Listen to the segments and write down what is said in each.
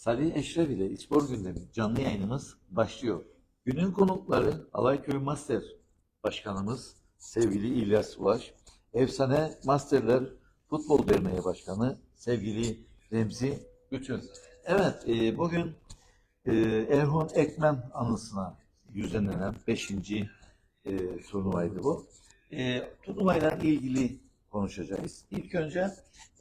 Salih Eşref ile İspor Gündemi canlı yayınımız başlıyor. Günün konukları Alayköy Master Başkanımız sevgili İlyas Ulaş, Efsane Masterler Futbol Derneği Başkanı sevgili Remzi Bütün. Evet, e, bugün e, Erhun Ekmen anısına düzenlenen 5. E, turnuvaydı bu. E, turnuvayla ilgili konuşacağız. İlk önce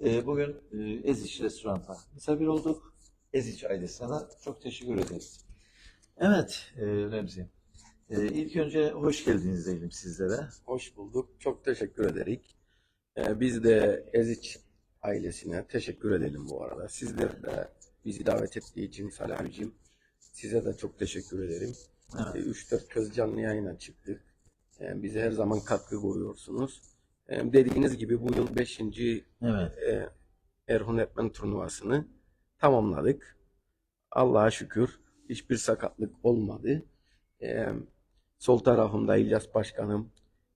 e, bugün e, Eziç Restoran'ta misafir olduk. Eziç ailesine çok teşekkür ederiz. Evet e, Remzi. E, ilk önce hoş geldiniz diyelim sizlere. Hoş bulduk. Çok teşekkür ederik. Ee, biz de Eziç ailesine teşekkür edelim bu arada. Sizler de bizi davet ettiği için Salih abicim size de çok teşekkür ederim. Evet. Ee, 3-4 kez canlı yayına çıktık. Ee, bize her zaman katkı koyuyorsunuz. Ee, dediğiniz gibi bu yıl 5. Evet. e, Erhun Etmen turnuvasını tamamladık. Allah'a şükür hiçbir sakatlık olmadı. Ee, sol tarafımda İlyas Başkanım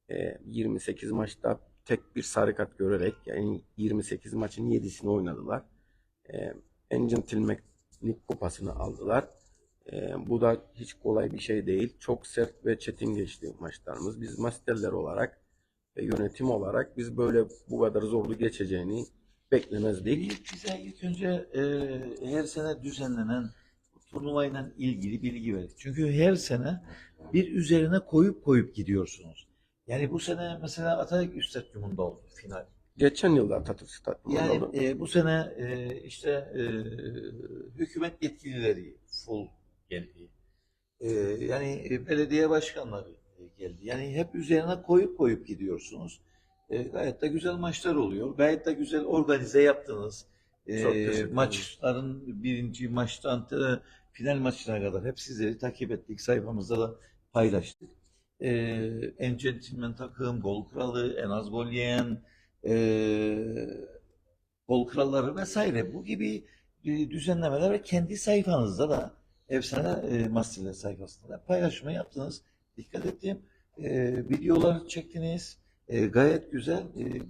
e, 28 maçta tek bir sarı kart görerek yani 28 maçın 7'sini oynadılar. Ee, en centilmenlik kupasını aldılar. Ee, bu da hiç kolay bir şey değil. Çok sert ve çetin geçti maçlarımız. Biz masterler olarak ve yönetim olarak biz böyle bu kadar zorlu geçeceğini beklemezdik. İlk, bize ilk önce e, her sene düzenlenen turnuvayla ilgili bilgi verin. Çünkü her sene bir üzerine koyup koyup gidiyorsunuz. Yani bu sene mesela Atatürk Stadyumunda oldu final. Geçen yılda Atatürk Stadyumu'nda Yani oldu. e, bu sene e, işte e, hükümet yetkilileri full geldi. E, yani e, belediye başkanları geldi. Yani hep üzerine koyup koyup gidiyorsunuz. E, gayet de güzel maçlar oluyor. Gayet de güzel organize yaptınız. E, maçların birinci maçtan final maçına kadar hep sizleri takip ettik. Sayfamızda da paylaştık. E, en centilmen takım, gol kralı, en az gol yiyen, e, gol kralları vesaire bu gibi e, düzenlemeler ve kendi sayfanızda da Efsane e, Masterler sayfasında da paylaşma yaptınız. Dikkat ettim. E, videolar çektiniz. E, gayet güzel. E,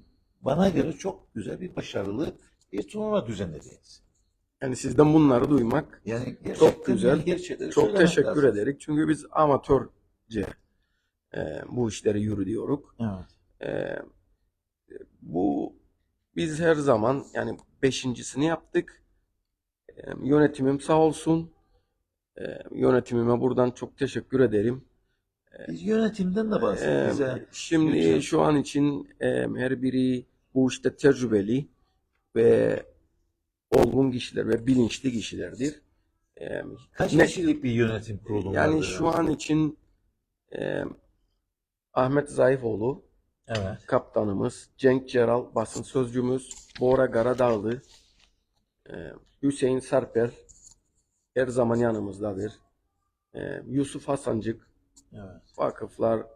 bana göre çok güzel bir başarılı bir turnuva düzenlediniz. Yani sizden bunları duymak Yani gerçekten güzel. gerçekleri çok söylemek teşekkür lazım. ederim. Çünkü biz amatörce e, bu işleri yürüyoruz. Evet. E, bu biz her zaman yani beşincisini yaptık. E, yönetimim sağ olsun. E, yönetimime buradan çok teşekkür ederim. Biz yönetimden de bahsedin Ee, bize. şimdi lütfen. şu an için e, her biri bu işte tecrübeli ve olgun kişiler ve bilinçli kişilerdir. E, Kaç ne- kişilik bir yönetim kurulu yani vardır? şu an için e, Ahmet Zayıfoğlu Evet. kaptanımız, Cenk Ceral basın sözcümüz, Bora Karadağlı, e, Hüseyin Sarper her zaman yanımızdadır. Yusuf Hasancık Evet. vakıflar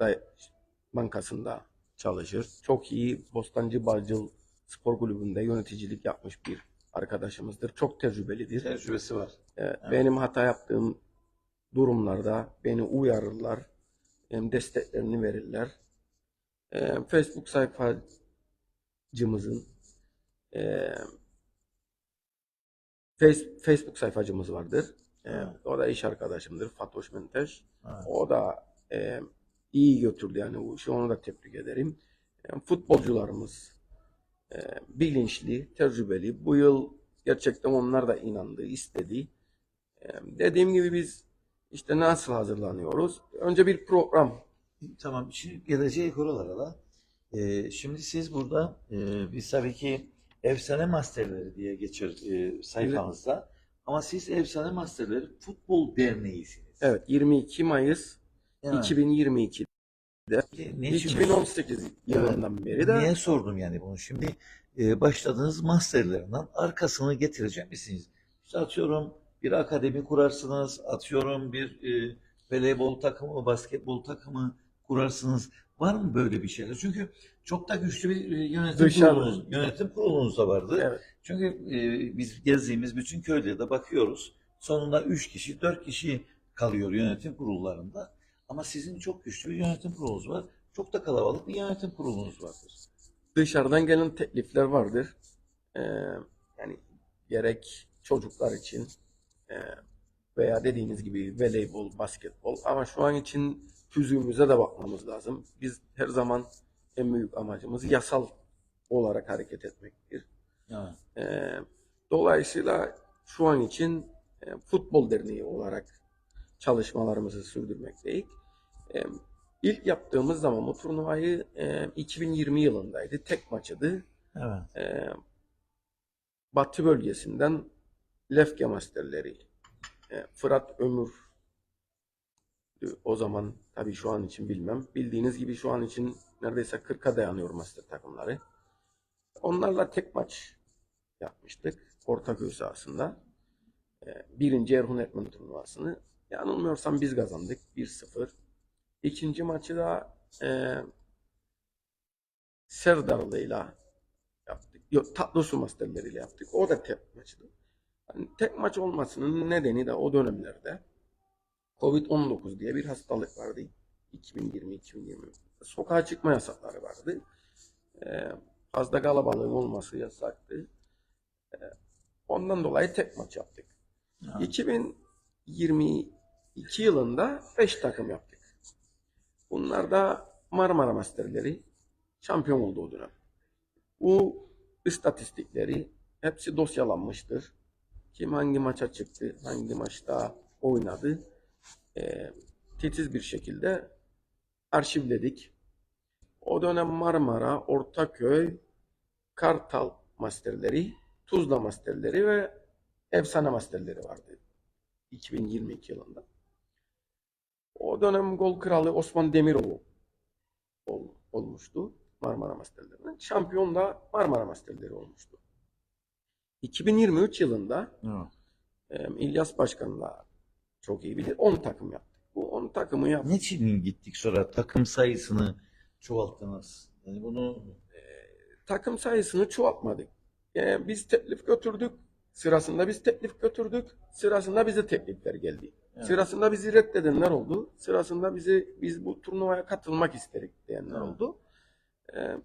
da bankasında çalışır. Çok iyi Bostancı Bağcıl Spor Kulübü'nde yöneticilik yapmış bir arkadaşımızdır. Çok tecrübelidir. Tecrübesi var. Evet, Evet. Benim hata yaptığım durumlarda beni uyarırlar. Hem desteklerini verirler. Ee, Facebook sayfacımızın e, Face- Facebook sayfacımız vardır. Evet. O da iş arkadaşımdır. Fatoş Menteş. Evet. O da e, iyi götürdü yani bu işi. Onu da tebrik ederim. Yani futbolcularımız e, bilinçli, tecrübeli. Bu yıl gerçekten onlar da inandı, istedi. E, dediğim gibi biz işte nasıl hazırlanıyoruz? Önce bir program. Tamam, şimdi gelecek oralara da. Ee, şimdi siz burada, e, biz tabii ki Efsane Masterleri diye geçer e, sayfanızda. Ama siz Efsane Masterleri Futbol Derneği'siniz. Evet 22 Mayıs Evet. 2022 Ne için- 2018 yılından beri de Niye sordum yani bunu? Şimdi e, başladığınız masterlerinden arkasını getirecek misiniz? İşte atıyorum bir akademi kurarsınız, atıyorum bir e, voleybol takımı, basketbol takımı kurarsınız. Var mı böyle bir şeyler? Çünkü çok da güçlü bir e, yönetim Dışarı- kurulunuz, yönetim kurulunuz da vardı. Evet. Çünkü e, biz gezdiğimiz bütün köylerde bakıyoruz. Sonunda 3 kişi, 4 kişi kalıyor yönetim kurullarında. Ama sizin çok güçlü bir yönetim kurulunuz var. Çok da kalabalık bir yönetim kurulunuz vardır. dışarıdan gelen teklifler vardır. Ee, yani gerek çocuklar için e, veya dediğiniz gibi voleybol, basketbol ama şu an için tüzüğümüze de bakmamız lazım. Biz her zaman en büyük amacımız yasal olarak hareket etmektir. Evet. E, dolayısıyla şu an için e, futbol derneği olarak çalışmalarımızı sürdürmekteyiz. E, ilk yaptığımız zaman bu turnuvayı e, 2020 yılındaydı. Tek maçıydı. Evet. E, Batı bölgesinden Lefke Masterleri e, Fırat Ömür o zaman tabii şu an için bilmem. Bildiğiniz gibi şu an için neredeyse 40'a dayanıyor master takımları. Onlarla tek maç yapmıştık Ortaköy sahasında. E, birinci Erhun Etmen turnuvasını. Yanılmıyorsam biz kazandık 1-0. İkinci maçı da e, Serdarlı'yla yaptık. Yok tatlı su masterleriyle yaptık. O da tek maçtı. Yani tek maç olmasının nedeni de o dönemlerde Covid-19 diye bir hastalık vardı. 2020-2020. Sokağa çıkma yasakları vardı. Ee, fazla kalabalığın olması yasaktı. Ee, ondan dolayı tek maç yaptık. Evet. 2022 yılında 5 takım yaptık. Bunlar da Marmara Masterleri şampiyon oldu o dönem. Bu istatistikleri hepsi dosyalanmıştır. Kim hangi maça çıktı, hangi maçta oynadı. Ee, titiz bir şekilde arşivledik. O dönem Marmara, Ortaköy, Kartal Masterleri, Tuzla Masterleri ve Efsane Masterleri vardı. 2022 yılında. O dönem gol kralı Osman Demiroğlu ol- olmuştu Marmara Masterleri'nin. Şampiyon da Marmara Masterleri olmuştu. 2023 yılında Evet. e, İlyas Başkan'la çok iyi bilir 10 takım yaptık. Bu 10 takımı yaptık. Niçin gittik sonra takım sayısını çoğalttınız? Yani bunu takım sayısını çoğaltmadık. Yani biz teklif götürdük. Sırasında biz teklif götürdük. Sırasında bize teklifler geldi. Evet. Sırasında bizi reddedenler oldu. Sırasında bizi biz bu turnuvaya katılmak isterik diyenler Evet. oldu. Ee,